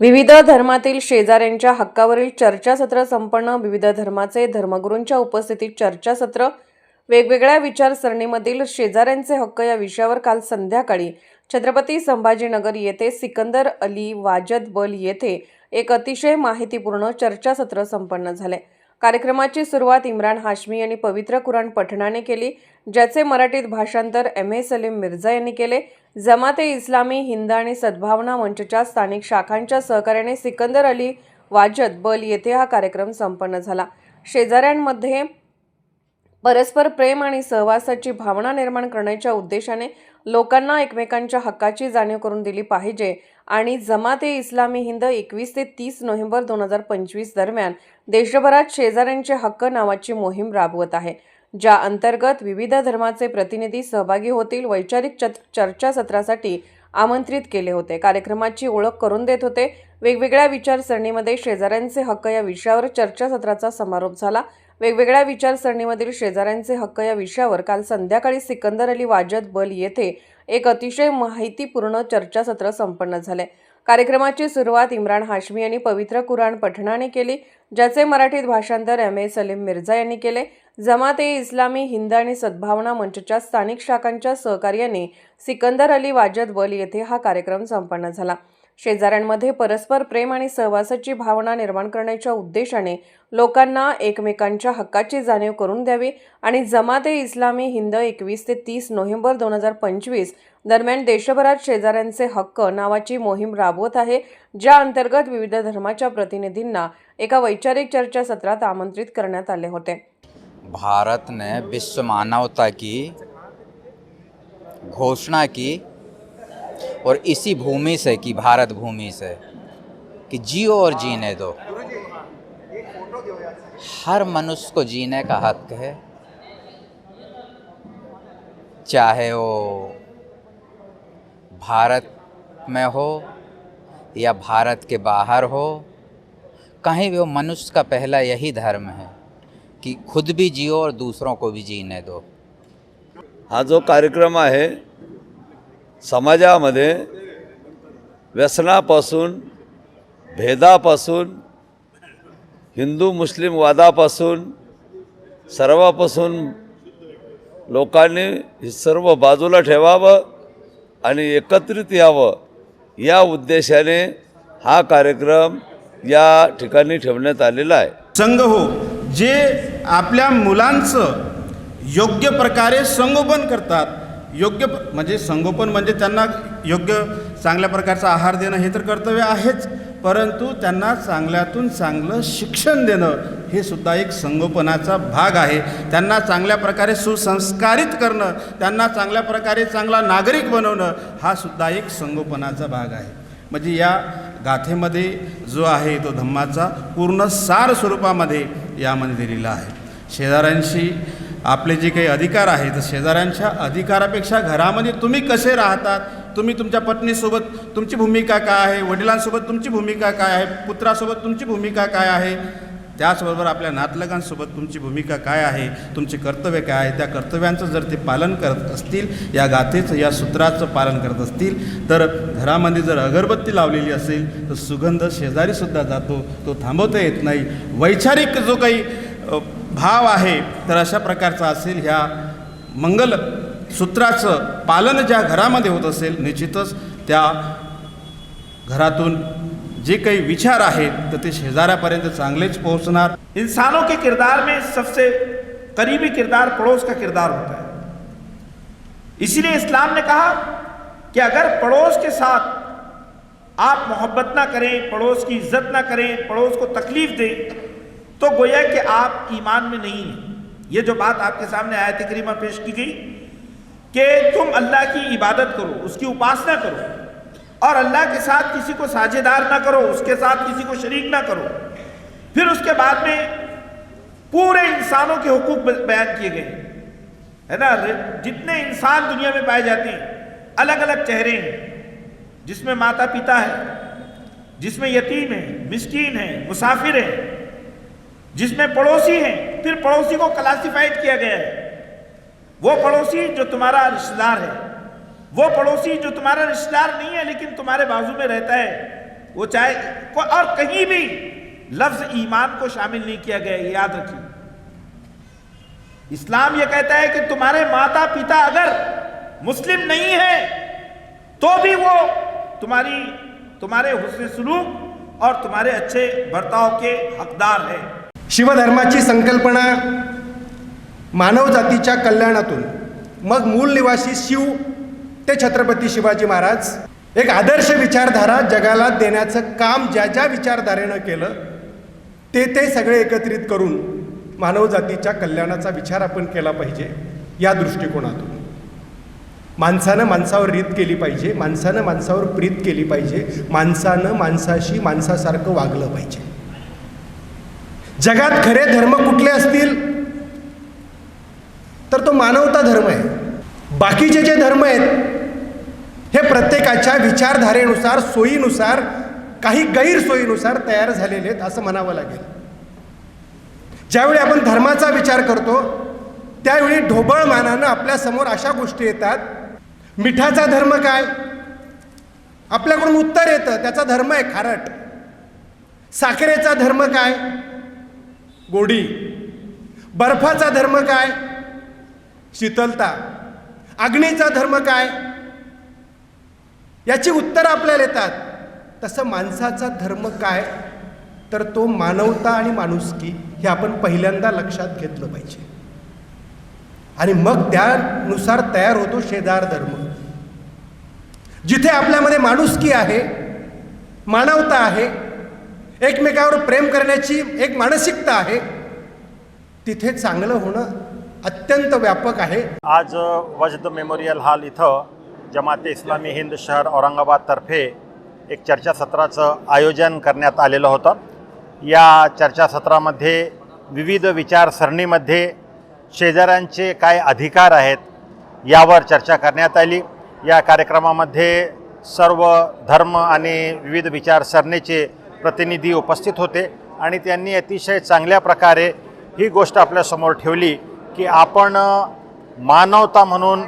विविध धर्मातील शेजाऱ्यांच्या हक्कावरील चर्चासत्र संपन्न विविध धर्माचे धर्मगुरूंच्या उपस्थितीत चर्चासत्र वेगवेगळ्या विचारसरणीमधील शेजाऱ्यांचे हक्क या विषयावर काल संध्याकाळी छत्रपती संभाजीनगर येथे सिकंदर अली वाजद बल येथे एक अतिशय माहितीपूर्ण चर्चासत्र संपन्न झाले. कार्यक्रमाची सुरुवात इम्रान हाशमी यांनी पवित्र कुराण पठणाने केली ज्याचे मराठीत भाषांतर एम ए सलीम मिर्झा यांनी केले. जमाते इस्लामी हिंद आणि सद्भावना मंचच्या स्थानिक शाखांच्या सहकार्याने सिकंदर अली वाजत बल येथे हा कार्यक्रम संपन्न झाला. शेजाऱ्यांमध्ये परस्पर प्रेम आणि सहवासाची भावना निर्माण करण्याच्या उद्देशाने लोकांना एकमेकांच्या हक्काची जाणीव करून दिली पाहिजे आणि जमाते इस्लामी हिंद एकवीस ते तीस नोव्हेंबर दोन हजार पंचवीस दरम्यान देशभरात शेजाऱ्यांचे हक्क नावाची मोहीम राबवत आहे. ज्या अंतर्गत विविध धर्माचे प्रतिनिधी सहभागी होतील वैचारिक चर्चासत्रासाठी आमंत्रित केले होते. कार्यक्रमाची ओळख करून देत होते. वेगवेगळ्या विचारसरणीमध्ये शेजाऱ्यांचे हक्क या विषयावर चर्चासत्राचा समारोप झाला. वेगवेगळ्या विचारसरणीमधील शेजाऱ्यांचे हक्क या विषयावर काल संध्याकाळी सिकंदर अली वाजद बल येथे एक अतिशय माहितीपूर्ण चर्चासत्र संपन्न झाले. कार्यक्रमाची सुरुवात इम्रान हाशमी यांनी पवित्र कुराण पठणाने केली ज्याचे मराठीत भाषांतर एम ए सलीम मिर्झा यांनी केले. जमात ए इस्लामी हिंद आणि सद्भावना मंचच्या स्थानिक शाखांच्या सहकार्याने सिकंदर अली वाजद बल येथे हा कार्यक्रम संपन्न झाला. शेजाऱ्यांमध्ये परस्पर प्रेम आणि सहवासाची भावना निर्माण करण्याच्या उद्देशाने लोकांना एकमेकांच्या हक्काची जाणीव करून द्यावी आणि जमात ए इस्लामी हिंद एकवीस ते तीस नोव्हेंबर दोन हजार पंचवीस दरम्यान देशभरात शेजाऱ्यांचे हक्क नावाची मोहीम राबवत आहे ज्या अंतर्गत विविध धर्माच्या प्रतिनिधींना एका वैचारिक चर्चासत्रात आमंत्रित करण्यात आले होते. भारत ने विश्व मानवता की घोषणा की और इसी भूमि से, की भारत भूमि से, कि जियो और जीने दो। हर मनुष्य को जीने का हक है, चाहे वो भारत में हो या भारत के बाहर हो। कहीं भी वो मनुष्य का पहला यही धर्म है। कि खुद भी जियो और दूसरों को भी जीने दो। हा जो कार्यक्रम आहे समाजामध्ये व्यसनापासून भेदापासून हिंदू मुस्लिम वादापासून सर्वापासून लोकांनी हे सर्व बाजूला ठेवावं आणि एकत्रित यावं या उद्देशाने हा कार्यक्रम या ठिकाणी ठेवण्यात आलेला आहे. संघ हो जे आपल्या मुलांचं योग्य प्रकारे संगोपन करतात. योग्य म्हणजे संगोपन म्हणजे त्यांना योग्य चांगल्या प्रकारचा आहार देणं हे तर कर्तव्य आहेच. परंतु त्यांना चांगल्यातून चांगलं शिक्षण देणं हे सुद्धा एक संगोपनाचा भाग आहे. त्यांना चांगल्या प्रकारे सुसंस्कारित करणं त्यांना चांगल्या प्रकारे चांगला नागरिक बनवणं हा सुद्धा एक संगोपनाचा भाग आहे. म्हणजे या गाथेमध्ये जो आहे तो धम्माचा पूर्ण सार स्वरूपामध्ये यामध्ये दिलेलं आहे. शेजाऱ्यांशी आपले जे काही अधिकार आहेत तर शेजाऱ्यांच्या अधिकारापेक्षा घरामध्ये तुम्ही कसे राहतात? तुम्ही तुमच्या पत्नीसोबत तुमची भूमिका काय आहे? वडिलांसोबत तुमची भूमिका काय आहे? पुत्रासोबत तुमची भूमिका काय आहे? त्याचबरोबर आपल्या नातलगांसोबत तुमची भूमिका काय आहे तुमचे कर्तव्य काय आहे त्या कर्तव्यांचं जर ते पालन करत असतील या गाथेचं या सूत्राचं पालन करत असतील तर घरामध्ये जर अगरबत्ती लावलेली असेल तर सुगंध शेजारीसुद्धा जातो तो थांबवता येत नाही. वैचारिक जो काही भाव आहे तर अशा प्रकारचा असेल ह्या मंगल सूत्राचं पालन ज्या घरामध्ये होत असेल निश्चितच त्या घरातून जे काही विचार आहेत, तर ते शेजाऱ्यापर्यंत इंसानों के किरदार में सबसे करीबी किरदार पड़ोस का किरदार होता है. इसीलिए इस्लाम ने कहा कि अगर पड़ोस के साथ आप मोहब्बत ना करें, पड़ोस की इज़्ज़त ना करें, पड़ोस को तकलीफ़ दें तो गोया कि आप ईमान में नहीं हैं। ये जो बात आपके सामने आयत करीमा पेश की गई कि तुम अल्लाह की इबादत करो, उसकी उपासना करो। और अल्लाह के साथ किसी को साझेदार ना करो, उसके साथ किसी को शरीक ना करो। फिर उसके बाद में पूरे इंसानों के हुकूक बयान किए गए। है ना? जितने इंसान दुनिया में पाए जाते हैं अलग अलग चेहरे हैं, जिसमें माता पिता है, जिसमें यतीम है, मिस्कीन है, मुसाफिर है, जिसमें पड़ोसी हैं, फिर पड़ोसी को क्लासिफाइड किया गया है। वो पड़ोसी जो तुम्हारा रिश्तेदार है वो पड़ोसी जो तुम्हारा रिश्तेदार नहीं है, लेकिन तुम्हारे बाजू में रहता है, वो चाहे और कहीं भी लफ्ज ईमान को शामिल नहीं किया गया याद रखिए। इस्लाम ये कहता है कि तुम्हारे माता पिता अगर मुस्लिम नहीं है तो भी वो तुम्हारी तुम्हारे हुस्न सुलूक और तुम्हारे अच्छे बर्ताव के हकदार है। शिवधर्माची संकल्पना मानव जातीच्या कल्याणातून मग मूल निवासी शिव ते छत्रपती शिवाजी महाराज एक आदर्श विचारधारा जगाला देण्याचं काम ज्या ज्या विचारधारेनं केलं ते ते सगळे एकत्रित करून मानवजातीच्या कल्याणाचा विचार आपण केला पाहिजे या दृष्टिकोनातून. माणसानं माणसावर रीत केली पाहिजे माणसानं माणसावर प्रीत केली पाहिजे माणसानं माणसाशी माणसासारखं वागलं पाहिजे. जगात खरे धर्म कुठले असतील? तर तो मानवता धर्म आहे. बाकीचे जे धर्म आहेत हे प्रत्येकाच्या विचारधारेनुसार सोयीनुसार काही गैरसोयीनुसार तयार झालेले आहेत असं म्हणावं लागेल. ज्यावेळी आपण धर्माचा विचार करतो त्यावेळी ढोबळ मानानं आपल्यासमोर अशा गोष्टी येतात. मिठाचा धर्म काय? आपल्याकडून उत्तर येतं त्याचा धर्म आहे खारट. साखरेचा धर्म काय? गोडी. बर्फाचा धर्म काय? शीतलता. अग्नीचा धर्म काय? याची उत्तरं आपल्याला येतात. तसं माणसाचा धर्म काय? तर तो मानवता आणि माणुसकी हे आपण पहिल्यांदा लक्षात घेतलं पाहिजे. आणि मग त्यानुसार तयार होतो शेजार धर्म. जिथे आपल्यामध्ये माणुसकी आहे मानवता आहे एकमेकावर प्रेम करण्याची एक मानसिकता आहे तिथे चांगलं होणं अत्यंत व्यापक आहे. आज वजद मेमोरियल हॉल इथं जमाते इस्लामी हिंद शहर औरंगाबादतर्फे एक चर्चासत्राचं आयोजन करण्यात आलेलं होतं. या चर्चासत्रामध्ये विविध विचारसरणीमध्ये शेजाऱ्यांचे काय अधिकार आहेत यावर चर्चा करण्यात आली. या कार्यक्रमामध्ये सर्व धर्म आणि विविध विचारसरणीचे प्रतिनिधी उपस्थित होते आणि त्यांनी अतिशय चांगल्या प्रकारे ही गोष्ट आपल्यासमोर ठेवली की आपण मानवता म्हणून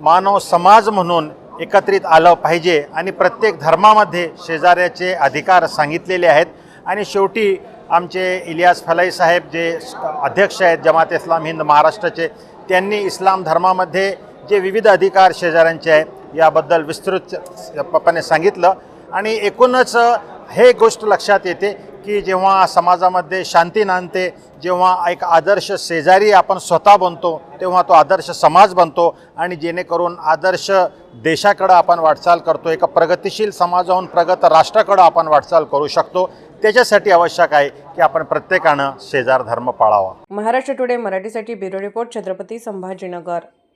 मानव समाज म्हणून एकत्रित आलं पाहिजे आणि प्रत्येक धर्मामध्ये शेजाऱ्याचे अधिकार सांगितलेले आहेत. आणि शेवटी आमचे इलियास फलाई साहेब जे अध्यक्ष आहेत जमात इस्लाम हिंद महाराष्ट्राचे त्यांनी इस्लाम धर्मामध्ये जे विविध अधिकार शेजाऱ्यांचे आहेत याबद्दल विस्तृतपणे सांगितलं. आणि एकूणच हे गोष्ट लक्षात येते की जेव्हा समाजामध्ये शांती नांदते जेव्हा एक आदर्श शेजारी आपण स्वतः बनतो तेव्हा तो आदर्श समाज बनतो आणि जेणेकरून आदर्श देशाकडं आपण वाटचाल करतो एका प्रगतिशील समाजाहून प्रगत राष्ट्राकडं आपण वाटचाल करू शकतो. त्याच्यासाठी आवश्यक आहे की आपण प्रत्येकानं शेजार धर्म पाळावा. महाराष्ट्र टुडे मराठीसाठी ब्युरो रिपोर्ट छत्रपती संभाजीनगर.